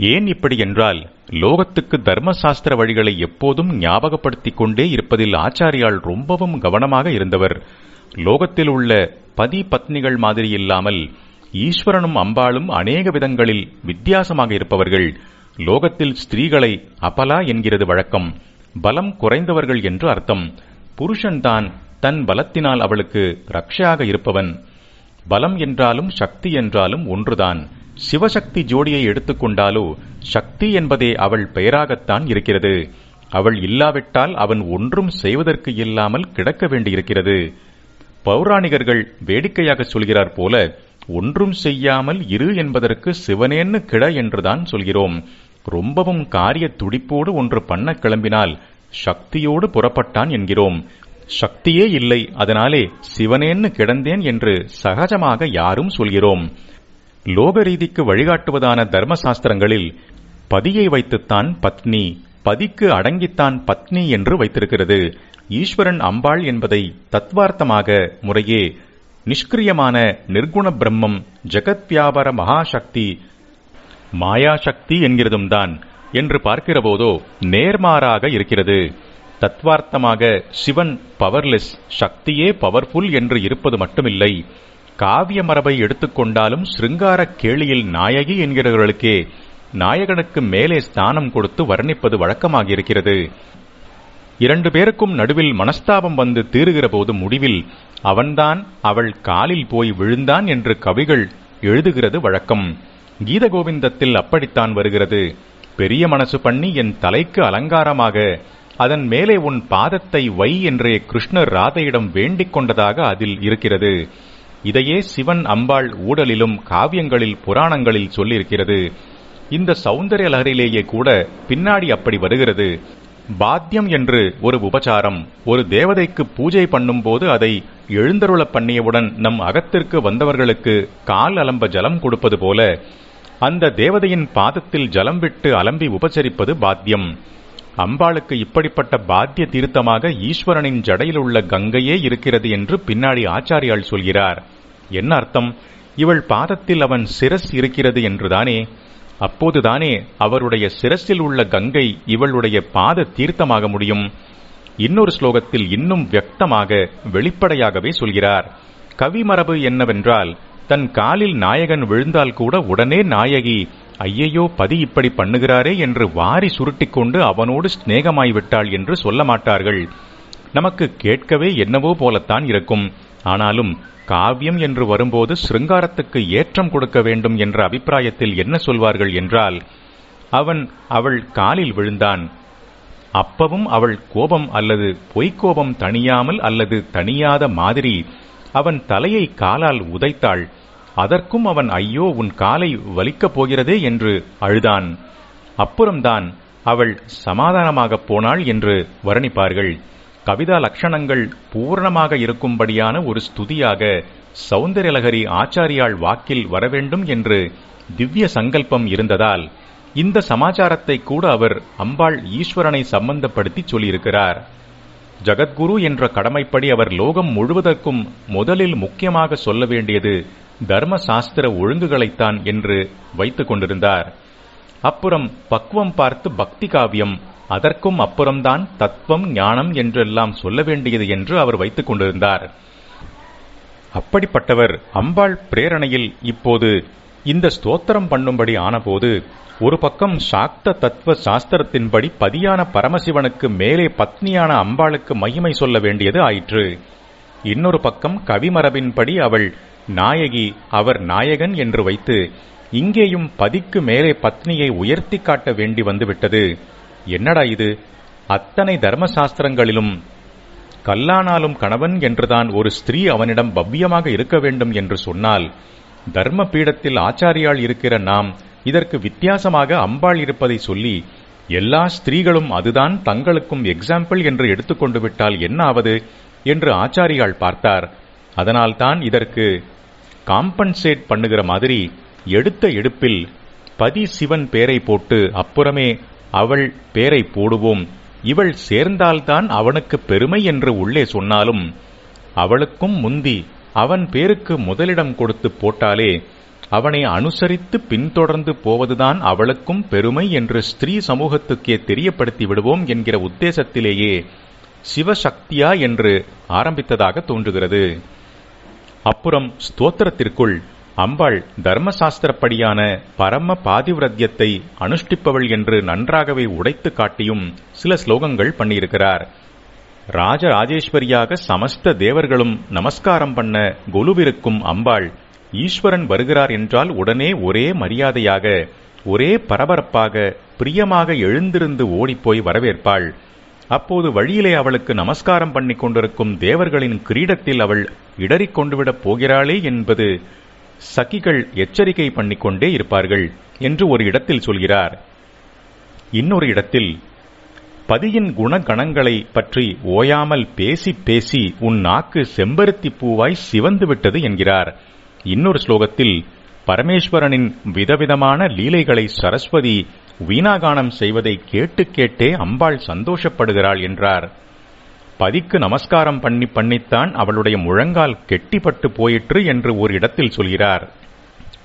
ஏன் இப்படி என்றால் லோகத்துக்கு தர்மசாஸ்திர வழிகளை எப்போதும் ஞாபகப்படுத்திக் கொண்டே இருப்பதில் ஆச்சாரியால் ரொம்பவும் கவனமாக இருந்தவர். லோகத்தில் உள்ள பதி பத்னிகள் மாதிரி இல்லாமல் ஈஸ்வரனும் அம்பாளும் அநேக விதங்களில் வித்தியாசமாக இருப்பவர்கள். லோகத்தில் ஸ்திரீகளை அபலா என்கிறது வழக்கம். பலம் குறைந்தவர்கள் என்று அர்த்தம். புருஷன்தான் தன் பலத்தினால் அவளுக்கு ரக்ஷையாக இருப்பவன். பலம் என்றாலும் சக்தி என்றாலும் ஒன்றுதான். சிவசக்தி ஜோடியை எடுத்துக்கொண்டாலோ சக்தி என்பதே அவள் பெயராகத்தான் இருக்கிறது. அவள் இல்லாவிட்டால் அவன் ஒன்றும் செய்வதற்கு இல்லாமல் கிடக்க வேண்டியிருக்கிறது. பௌராணிகர்கள் வேடிக்கையாக சொல்கிறார் போல ஒன்றும் செய்யாமல் இரு என்பதற்கு சிவனேன்னு கிட என்றுதான் சொல்கிறோம். ரொம்பவும் காரிய துடிப்போடு ஒன்று பண்ண கிளம்பினால் சக்தியோடு புறப்பட்டான் என்கிறோம். சக்தியே இல்லை அதனாலே சிவனேன்னு கிடந்தேன் என்று சகஜமாக யாரும் சொல்கிறோம். லோகரீதிக்கு வழிகாட்டுவதான வழிகாட்டுவதான தர்மசாஸ்திரங்களில் பதியை வைத்துத்தான் பத்னி பதிக்கு அடங்கித்தான் பத்னி என்று வைத்திருக்கிறது. ஈஸ்வரன் அம்பாள் என்பதை தத்வார்த்தமாக முறையே நிஷ்கிரியமான நிர்குண பிரம்மம் ஜெகத் வியாபார மகாசக்தி மாயாசக்தி என்கிறதும் தான் என்று பார்க்கிறபோதோ நேர்மாறாக இருக்கிறது. தத்வார்த்தமாக சிவன் பவர்லெஸ் சக்தியே பவர்ஃபுல் என்று இருப்பது மட்டுமில்லை. காவிய மரபை எடுத்துக்கொண்டாலும் சிருங்கார கேளியில் நாயகி என்கிறவர்களுக்கே நாயகனுக்கு மேலே ஸ்தானம் கொடுத்து வர்ணிப்பது வழக்கமாகியிருக்கிறது. இரண்டு பேருக்கும் நடுவில் மனஸ்தாபம் வந்து தீருகிற போது முடிவில் அவன்தான் அவள் காலில் போய் விழுந்தான் என்று கவிகள் எழுதுகிறது வழக்கம். கீத கோவிந்தத்தில் அப்படித்தான் வருகிறது. பெரிய மனசு பண்ணி என் தலைக்கு அலங்காரமாக அதன் மேலே உன் பாதத்தை வை என்றே கிருஷ்ணர் ராதையிடம் வேண்டிக் கொண்டதாக அதில் இருக்கிறது. இதையே சிவன் அம்பாள் ஊடலிலும் காவியங்களில் புராணங்களில் சொல்லியிருக்கிறது. இந்த சௌந்தரிய லகரிலேயே கூட பின்னாடி அப்படி வருகிறது. பாத்தியம் என்று ஒரு உபசாரம் ஒரு தேவதைக்கு பூஜை பண்ணும்போது அதை எழுந்தருள பண்ணியவுடன் நம் அகத்திற்கு வந்தவர்களுக்கு கால் அலம்ப ஜலம் கொடுப்பது போல அந்த தேவதையின் பாதத்தில் ஜலம் விட்டு அலம்பி உபசரிப்பது பாத்தியம் அம்பாளுக்கு இப்படிப்பட்ட பாத்திய தீர்த்தமாக ஈஸ்வரனின் ஜடையில் உள்ள கங்கையே இருக்கிறது என்று பின்னாடி ஆச்சாரியால் சொல்கிறார். என்ன அர்த்தம்? இவள் பாதத்தில் அவன் சிரஸ் இருக்கிறது என்றுதானே? அப்போதுதானே அவருடைய சிரஸில் உள்ள கங்கை இவளுடைய பாத தீர்த்தமாக முடியும். இன்னொரு ஸ்லோகத்தில் இன்னும் வியக்தமாக வெளிப்படையாகவே சொல்கிறார். கவிமரபு என்னவென்றால் தன் காலில் நாயகன் விழுந்தால் கூட உடனே நாயகி ஐயையோ பதி இப்படி பண்ணுகிறாரே என்று வாரி சுருட்டிக்கொண்டு அவனோடு சிநேகமாய்விட்டாள் என்று சொல்ல மாட்டார்கள். நமக்கு கேட்கவே என்னவோ போலத்தான் இருக்கும். ஆனாலும் காவியம் என்று வரும்போது சிருங்காரத்துக்கு ஏற்றம் கொடுக்க வேண்டும் என்ற அபிப்பிராயத்தில் என்ன சொல்வார்கள் என்றால் அவன் அவள் காலில் விழுந்தான். அப்பவும் அவள் கோபம் அல்லது பொய்க்கோபம் தணியாமல் அல்லது தணியாத மாதிரி அவன் தலையை காலால் உதைத்தாள். அதற்கும் அவன் ஐயோ உன் காலை வலிக்கப் போகிறதே என்று அழுதான். அப்புறம்தான் அவள் சமாதானமாகப் போனாள் என்று வர்ணிப்பார்கள். கவிதா லட்சணங்கள் பூர்ணமாக இருக்கும்படியான ஒரு ஸ்துதியாக சௌந்தர்யலகரி ஆச்சாரியாள் வாக்கில் வரவேண்டும் என்று திவ்ய சங்கல்பம் இருந்ததால் இந்த சமாச்சாரத்தை கூட அவர் அம்பாள் ஈஸ்வரனை சம்பந்தப்படுத்தி சொல்லியிருக்கிறார். ஜகத்குரு என்ற கடமைப்படி அவர் லோகம் முழுவதற்கும் முதலில் முக்கியமாக சொல்ல வேண்டியது தர்ம சாஸ்திர ஒழுங்குகளைத்தான் என்று வைத்துக் கொண்டிருந்தார். அப்புறம் பக்குவம் பார்த்து பக்தி காவியம் அதற்கும் அப்புறம்தான் தத்துவம் ஞானம் என்றெல்லாம் சொல்ல வேண்டியது என்று அவர் வைத்துக் கொண்டிருந்தார். அப்படிப்பட்டவர் அம்பாள் பிரேரணையில் இப்போது இந்த ஸ்தோத்திரம் பண்ணும்படி ஆனபோது ஒரு பக்கம் சாக்த தத்துவ சாஸ்திரத்தின்படி பதியான பரமசிவனுக்கு மேலே பத்னியான அம்பாளுக்கு மகிமை சொல்ல வேண்டியது ஆயிற்று. இன்னொரு பக்கம் கவிமரபின்படி அவள் நாயகி அவர் நாயகன் என்று வைத்து இங்கேயும் பதிக்கு மேலே பத்னியை உயர்த்தி காட்ட வேண்டி வந்துவிட்டது. என்னடா இது? அத்தனை தர்மசாஸ்திரங்களிலும் கல்லானாலும் கணவன் என்றுதான் ஒரு ஸ்திரீ அவனிடம் பவ்யமாக இருக்க வேண்டும் என்று சொன்னால் தர்ம பீடத்தில் ஆச்சாரியால் இருக்கிற நாம் இதற்கு வித்தியாசமாக அம்பாள் இருப்பதை சொல்லி எல்லா ஸ்திரீகளும் அதுதான் தங்களுக்கும் எக்ஸாம்பிள் என்று எடுத்துக்கொண்டு விட்டால் என்ன ஆவது? என்று ஆச்சாரியால் பார்த்தார். அதனால்தான் இதற்கு காம்பன்சேட் பண்ணுகிற மாதிரி எடுத்த எடுப்பில் பதி சிவன் பேரை போட்டு அப்புறமே அவள் பேரை போடுவோம். இவள் சேர்ந்தால்தான் அவனுக்கு பெருமை என்று உள்ளே சொன்னாலும் அவளுக்கும் முந்தி அவன் பேருக்கு முதலிடம் கொடுத்து போட்டாலே அவனை அனுசரித்து பின்தொடர்ந்து போவதுதான் அவளுக்கும் பெருமை என்று ஸ்திரீ சமூகத்துக்கே தெரியப்படுத்தி விடுவோம் என்கிற உத்தேசத்திலேயே சிவசக்தியா என்று ஆரம்பித்ததாக தோன்றுகிறது. அப்புறம் ஸ்தோத்திரத்திற்குள் அம்பாள் தர்மசாஸ்திரப்படியான பரம பாதிவிரத்தியத்தை அனுஷ்டிப்பவள் என்று நன்றாகவே உடைத்து காட்டியும் சில ஸ்லோகங்கள் பண்ணியிருக்கிறார். ராஜராஜேஸ்வரியாக சமஸ்த தேவர்களும் நமஸ்காரம் பண்ண கொலுவிருக்கும் அம்பாள் ஈஸ்வரன் வருகிறார் என்றால் உடனே ஒரே மரியாதையாக ஒரே பரபரப்பாக பிரியமாக எழுந்திருந்து ஓடிப்போய் வரவேற்பாள். அப்போது வழியிலே அவளுக்கு நமஸ்காரம் பண்ணி கொண்டிருக்கும் தேவர்களின் கிரீடத்தில் அவள் இடறிக் கொண்டுவிடப் போகிறாளே என்பது சகிகள் எச்சரிக்கை பண்ணிக்கொண்டே இருப்பார்கள் என்று ஒரு இடத்தில் சொல்கிறார். இன்னொரு இடத்தில் பதியின் குணகணங்களை பற்றி ஓயாமல் பேசி பேசி உன் நாக்கு செம்பருத்தி பூவாய் சிவந்து விட்டது என்கிறார். இன்னொரு ஸ்லோகத்தில் பரமேஸ்வரனின் விதவிதமான லீலைகளை சரஸ்வதி வீணாகானம் செய்வதை கேட்டு கேட்டே அம்பாள் சந்தோஷப்படுகிறாள் என்றார். பதிக்கு நமஸ்காரம் பண்ணி பண்ணித்தான் அவளுடைய முழங்கால் கெட்டிப்பட்டு போயிற்று என்று ஒரு இடத்தில் சொல்கிறார்.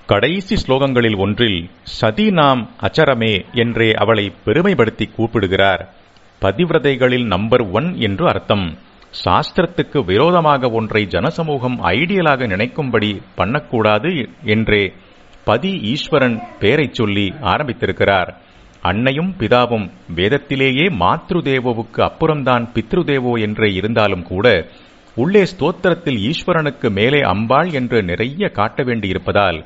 கடைசி ஸ்லோகங்களில் ஒன்றில் சதி நாம் அச்சரமே என்றே அவளை பெருமைப்படுத்தி கூப்பிடுகிறார். பதிவிரதைகளில் நம்பர் ஒன் என்று அர்த்தம். சாஸ்திரத்துக்கு விரோதமாக ஒன்றை ஜனசமூகம் ஐடியலாக நினைக்கும்படி பண்ணக்கூடாது என்றே பதி ஈஸ்வரன் பெயரைச் சொல்லி ஆரம்பித்திருக்கிறார். அன்னையும் பிதாவும் வேதத்திலேயே மாத்ருதேவோவுக்கு அப்புறம்தான் பித்ருதேவோ என்றே இருந்தாலும் கூட உள்ளே ஸ்தோத்திரத்தில் ஈஸ்வரனுக்கு மேலே அம்பாள் என்று நிறைய காட்ட வேண்டியிருப்பதால்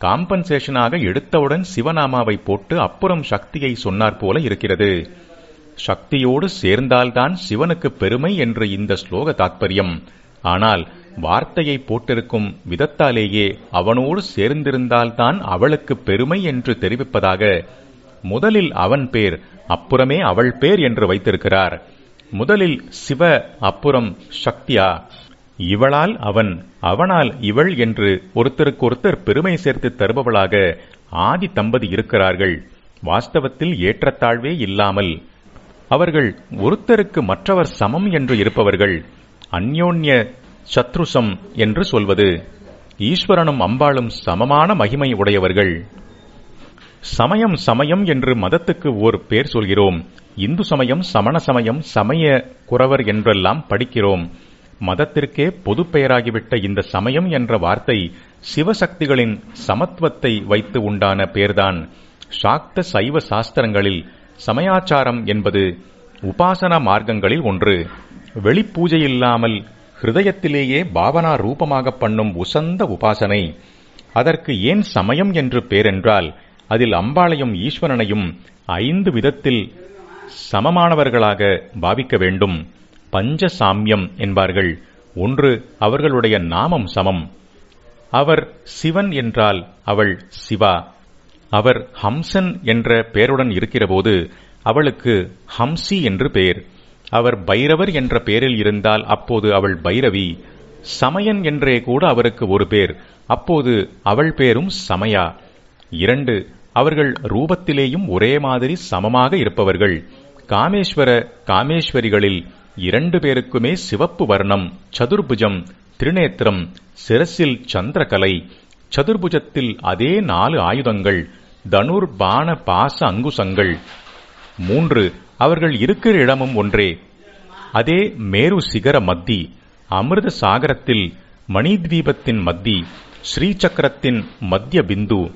காம்பன்சேஷனாக எடுத்தவுடன் சிவநாமாவை போட்டு அப்புறம் சக்தியை சொன்னார் போல இருக்கிறது. சக்தியோடு சேர்ந்தால்தான் சிவனுக்கு பெருமை என்று இந்த ஸ்லோக தாத்பரியம். ஆனால் வார்த்தையை போட்டிருக்கும் விதத்தாலேயே அவனோடு சேர்ந்திருந்தால்தான் அவளுக்கு பெருமை என்று தெரிவிப்பதாக முதலில் அவன் பேர் அப்புறமே அவள் பேர் என்று வைத்திருக்கிறார். முதலில் சிவ அப்புறம் சக்தியா. இவளால் அவன் அவனால் இவள் என்று ஒருத்தருக்கொருத்தர் பெருமை சேர்த்து தருபவளாக ஆதி தம்பதி இருக்கிறார்கள். வாஸ்தவத்தில் ஏற்றத்தாழ்வே இல்லாமல். அவர்கள் ஒருத்தருக்கு மற்றவர் சமம் என்று இருப்பவர்கள். அந்யோன்ய சத்ருசம் என்று சொல்வது. ஈஸ்வரனும் அம்பாளும் சமமான மகிமை உடையவர்கள். சமயம் சமயம் என்று மதத்துக்கு ஓர் பேர் சொல்கிறோம். இந்து சமயம் சமண சமயம் சமய குறவர் என்றெல்லாம் படிக்கிறோம். மதத்திற்கே பொது பெயராகிவிட்ட இந்த சமயம் என்ற வார்த்தை சிவசக்திகளின் சமத்துவத்தை வைத்து உண்டான பேர்தான். சாக்த சைவ சாஸ்திரங்களில் சமயாச்சாரம் என்பது உபாசனா மார்க்கங்களில் ஒன்று. வெளிப்பூஜையில்லாமல் ஹிருதயத்திலேயே பாவனா ரூபமாக பண்ணும் உசந்த உபாசனை. அதற்கு ஏன் சமயம் என்று பேரென்றால் அதில் அம்பாளையும் ஈஸ்வரனையும் ஐந்து விதத்தில் சமமானவர்களாக பாவிக்க வேண்டும். பஞ்ச சாமியம் என்பார்கள். ஒன்று அவர்களுடைய நாமம் சமம். அவர் சிவன் என்றால் அவள் சிவா. அவர் ஹம்சன் என்ற பெயருடன் இருக்கிறபோது அவளுக்கு ஹம்சி என்று பெயர். அவர் பைரவர் என்ற பெயரில் இருந்தால் அப்போது அவள் பைரவி. சமயன் என்றே கூட அவருக்கு ஒரு பேர். அப்போது அவள் பேரும் சமயா. இரண்டு அவர்கள் ரூபத்திலேயும் ஒரே மாதிரி சமமாக இருப்பவர்கள். காமேஸ்வர காமேஸ்வரிகளில் இரண்டு பேருக்குமே சிவப்பு வர்ணம் சதுர்புஜம் திருநேத்திரம் சிரசில் சந்திரகலை. சதுர்புஜத்தில் அதே நாலு ஆயுதங்கள் தனுர் பான பாச அங்குசங்கள். மூன்று அவர்கள் இருக்கிற இடமும் ஒன்றே. அதே மேரு சிகர மத்தி அமிர்த சாகரத்தில் மணித்வீபத்தின் மத்தி ஸ்ரீசக்கரத்தின் மத்திய பிந்து.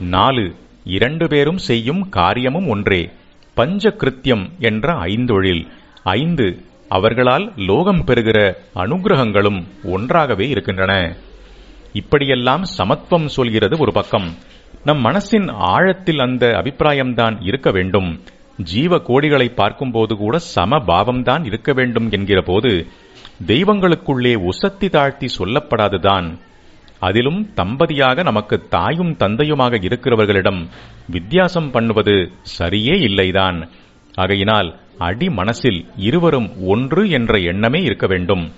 நாலு இரண்டு பேரும் செய்யும் காரியமும் ஒன்றே. பஞ்ச கிருத்தியம் என்ற ஐந்தொழில். ஐந்து அவர்களால் லோகம் பெறுகிற அனுகிரகங்களும் ஒன்றாகவே இருக்கின்றன. இப்படியெல்லாம் சமத்துவம் சொல்கிறது ஒரு பக்கம். நம் மனசின் ஆழத்தில் அந்த அபிப்பிராயம்தான் இருக்க வேண்டும். ஜீவ கோடிகளை பார்க்கும்போது கூட சம பாவம்தான் இருக்க வேண்டும் என்கிற போது தெய்வங்களுக்குள்ளே உசத்தி தாழ்த்தி சொல்லப்படாதுதான். அதிலும் தம்பதியாக நமக்கு தாயும் தந்தையுமாக இருக்கிறவர்களிடம் வித்தியாசம் பண்ணுவது சரியே இல்லைதான். ஆகையினால் அடி மனசில் இருவரும் ஒன்று என்ற எண்ணமே இருக்க வேண்டும்.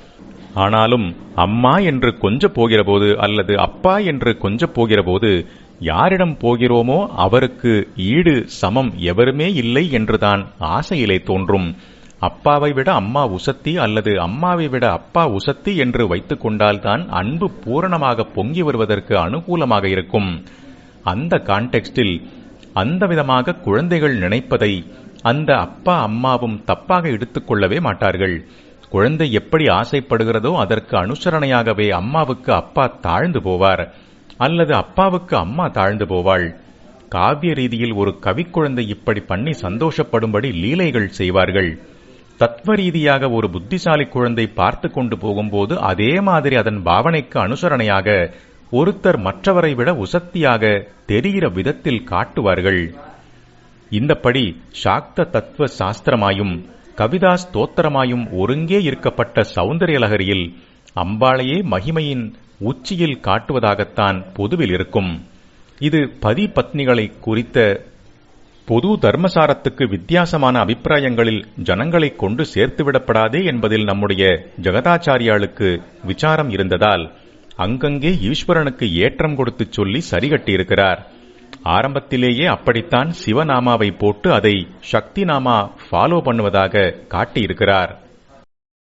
ஆனாலும் அம்மா என்று கொஞ்ச போகிறபோது அல்லது அப்பா என்று கொஞ்ச போகிறபோது யாரிடம் போகிறோமோ அவருக்கு ஈடு சமம் எவருமே இல்லை என்றுதான் ஆசையிலே தோன்றும். அப்பாவை விட அம்மா உசத்தி அல்லது அம்மாவை விட அப்பா உசத்தி என்று வைத்துக் கொண்டால்தான் அன்பு பூரணமாக பொங்கி வருவதற்கு அனுகூலமாக இருக்கும். அந்த கான்டெக்ஸ்டில் அந்த விதமாக குழந்தைகள் நினைப்பதை அந்த அப்பா அம்மாவும் தப்பாக எடுத்துக்கொள்ளவே மாட்டார்கள். குழந்தை எப்படி ஆசைப்படுகிறதோ அதற்கு அனுசரணையாகவே அம்மாவுக்கு அப்பா தாழ்ந்து போவார். அல்லது அப்பாவுக்கு அம்மா தாழ்ந்து போவாள். காவிய ரீதியில் ஒரு கவிக்குழந்தை இப்படி பண்ணி சந்தோஷப்படும்படி லீலைகள் செய்வார்கள். தத்துவ ரீதியாக ஒரு புத்திசாலி குழந்தை பார்த்து கொண்டு போகும்போது அதே மாதிரி அதன் பாவனைக்கு அனுசரணையாக ஒருத்தர் மற்றவரை விட உசத்தியாக தெரிகிற விதத்தில் காட்டுவார்கள். இந்தப்படி சாக்த தத்துவ சாஸ்திரமாயும் கவிதா ஸ்தோத்திரமாயும் ஒருங்கே இருக்கப்பட்ட சௌந்தரிய லகரியில் அம்பாளையே மகிமையின் உச்சியில் காட்டுவதாகத்தான் பொதுவில் இருக்கும். இது பதி பத்னிகளை குறித்த பொது தர்மசாரத்துக்கு வித்தியாசமான அபிப்பிராயங்களில் ஜனங்களை கொண்டு சேர்த்துவிடப்படாதே என்பதில் நம்முடைய ஜெகதாச்சாரியாளுக்கு விசாரம் இருந்ததால் அங்கங்கே ஈஸ்வரனுக்கு ஏற்றம் கொடுத்துச் சொல்லி சரிகட்டியிருக்கிறார். ஆரம்பத்திலேயே அப்படித்தான் சிவநாமாவை போட்டு அதை சக்தி நாமா ஃபாலோ பண்ணுவதாக காட்டியிருக்கிறார்.